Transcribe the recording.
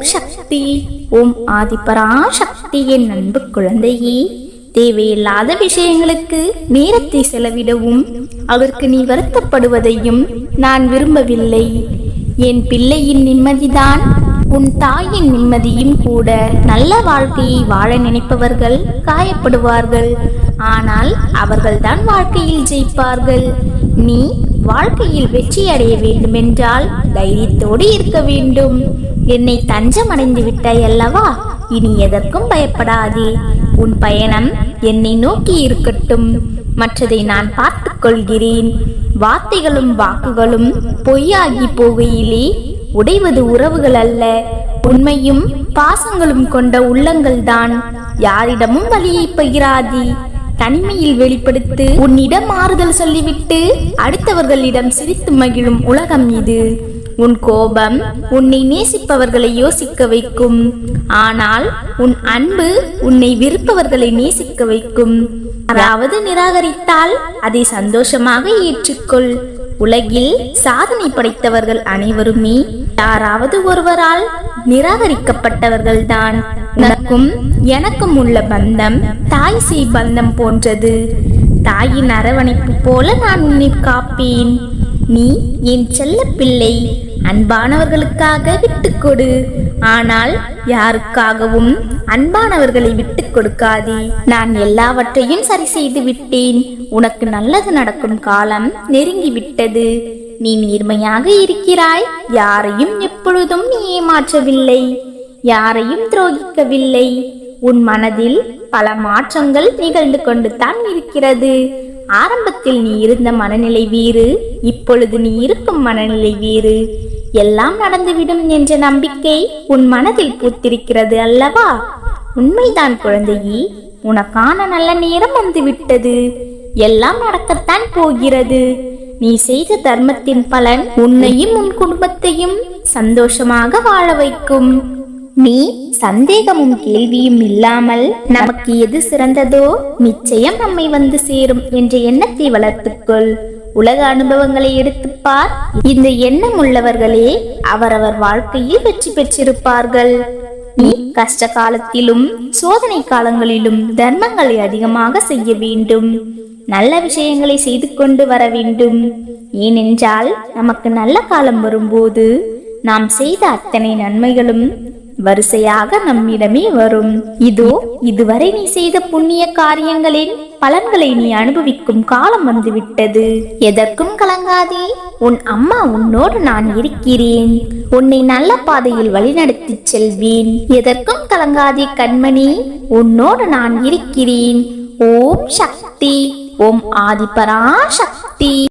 ஓம் சக்தி. ஓம் ஆதிபராசக்தியின் அன்பு குழந்தையே தேவையில்லாத விஷயங்களுக்கு நேரத்தை செலவிடவும் அதற்கு நீ வருத்தப்படுவதையும் நான் விரும்பவில்லை. என் பிள்ளையின் நிம்மதிதான் உன் தாயின் நிம்மதியும் கூட நல்ல வாழ்க்கையை வாழ நினைப்பவர்கள் காயப்படுவார்கள். ஆனால் அவர்கள்தான் வாழ்க்கையில் ஜெயிப்பார்கள். நீ வாழ்க்கையில் வெற்றி அடைய வேண்டுமென்றால் தைரியத்தோடு இருக்க வேண்டும். என்னை தஞ்சம் அடைந்து விட்டாய் அல்லவா? இனி எதற்கும் பயப்படாதே. உன் பயணம் என்னை நோக்கி இருக்கட்டும். மற்றதை நான் பார்த்துக் கொள்கிறேன். வார்த்தைகளும் வாக்குகளும் பொய்யாகி போகையிலே உடைவது உறவுகள் அல்ல. உண்மையும் பாசங்களும் கொண்ட உள்ளங்கள் தான் யாரிடமும் வழியை பகிராதி. தனிமையில் வெளிப்படுத்து உன்னிடம் ஆறுதல் சொல்லிவிட்டு அடுத்தவர்களிடம் சிரித்து மகிழும் உலகம் இது. உன் கோபம் உன்னை நேசிப்பவர்களை யோசிக்க வைக்கும். ஆனால் உன் அன்பு உன்னை விருப்பவர்களை நேசிக்க வைக்கும். அதாவது நிராகரித்தால் அதை சந்தோஷமாக ஏற்றுக்கொள். உலகில் சாதனை படைத்தவர்கள் அனைவருமே யாராவது ஒருவரால் நிராகரிக்கப்பட்டவர்கள்தான். உனக்கும் எனக்கும் உள்ள பந்தம் தாய் செய் பந்தம் போன்றது. தாயின் அரவணைப்பு போல நான் உன்னை காப்பேன். நீ என் செல்ல பிள்ளை அன்பானவர்களுக்காக விட்டுக் கொடு. ஆனால் யாருக்காகவும் அன்பானவர்களை விட்டுக் கொடுக்காதே. நான் எல்லாவற்றையும் சரி செய்து விட்டேன். உனக்கு நல்லது நடக்கும் காலம் நெருங்கி விட்டது நீ நேர்மையாக இருக்கிறாய். யாரையும் எப்பொழுதும் நீ ஏமாற்றவில்லை. யாரையும் துரோகிக்கவில்லை. உன் மனதில் பல மாற்றங்கள் நிகழ்ந்து கொண்டு தான் இருக்கிறது. ஆரம்பத்தில் நீ இருந்த மனநிலை வீறு இப்பொழுது நீ இருக்கும் மனநிலை வீறு. எல்லாம் நடந்துவிடும் என்ற நம்பிக்கை உன் மனதில் பூத்திருக்கிறது அல்லவா? உண்மைதான் குழந்தையே உனக்கான நல்ல நேரம் வந்துவிட்டது. எல்லாம் நடக்கத்தான் போகிறது. நீ செய்த தர்மத்தின் பலன் உன்னையும் உன் குடும்பத்தையும் சந்தோஷமாக வாழ வைக்கும். நீ சந்தேகமும் கேள்வியும் இல்லாமல் நமக்கு எது சிறந்ததோ நிச்சயம் நம்மை வந்து சேரும் என்ற எண்ணத்தை வளர்த்துக்கொள். உலக அனுபவங்களை எடுத்துப்பார் இந்த எண்ணம் உள்ளவர்களே அவரவர் வாழ்க்கையில் வெற்றி பெற்றிருப்பார்கள். நீ கஷ்ட காலத்திலும் சோதனை காலங்களிலும் தர்மங்களை அதிகமாக செய்ய வேண்டும். நல்ல விஷயங்களை செய்து கொண்டு வர வேண்டும். ஏனென்றால் நமக்கு நல்ல காலம் வரும்போது நாம் செய்த அத்தனை நன்மைகளும் வரிசையாக நம்மிடமே வரும். இதோ இதுவரை நீ செய்த புண்ணிய காரியங்களின் பலன்களை நீ அனுபவிக்கும் காலம் வந்துவிட்டது. எதற்கும் கலங்காதே. உன் அம்மா உன்னோடு நான் இருக்கிறேன். உன்னை நல்ல பாதையில் வழிநடத்தி செல்வேன். எதற்கும் கலங்காதே கண்மணி. உன்னோடு நான் இருக்கிறேன். ஓம் சக்தி. ஓம் ஆதிபரா சக்தி